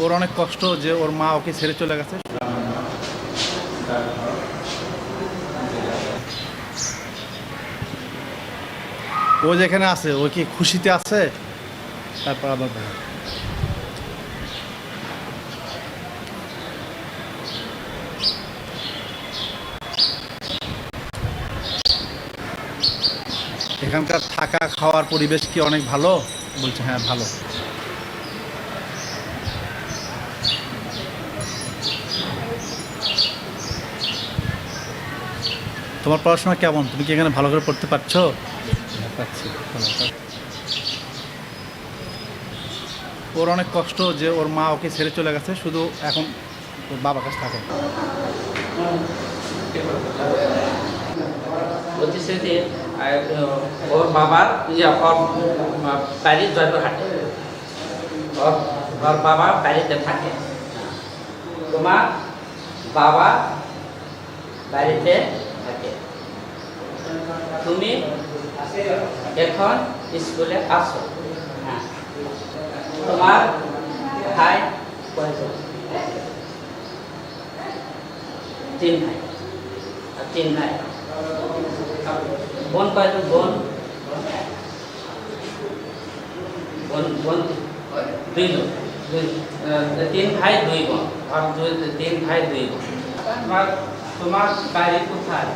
ওর অনেক কষ্ট যে ওর মা ওকে ছেড়ে চলে গেছে। ও যেখানে আছে, ও কি খুশিতে আছে? তারপর আবার। এখানকার থাকা খাওয়ার পরিবেশ কি অনেক ভালো? বলছে হ্যাঁ ভালো। তোমার পড়াশোনা কেমন? তুমি কি এখানে ভালো করে পড়তে পারছ। ওর অনেক কষ্ট যে ওর মা ওকে ছেড়ে চলে গেছে শুধু এখন ওর বাবার কাছে থাকে। ওর বাবার ইয়ে ওর বাড়ি জয়পুরহাটে ওর ওর বাবা বাড়িতে থাকে। তোমার বাবা বাড়িতে থাকে তুমি এখন স্কুলে আসো হ্যাঁ তোমার ভাই কয়জন তিন ভাই আর তিন ভাই বোন কয়জন বোন বোন বোন দুই জন দুই আহ, তিন ভাই দুই বোন আর দুই তিন ভাই দুই বোন তোমার তোমার বাড়ি কোথায়?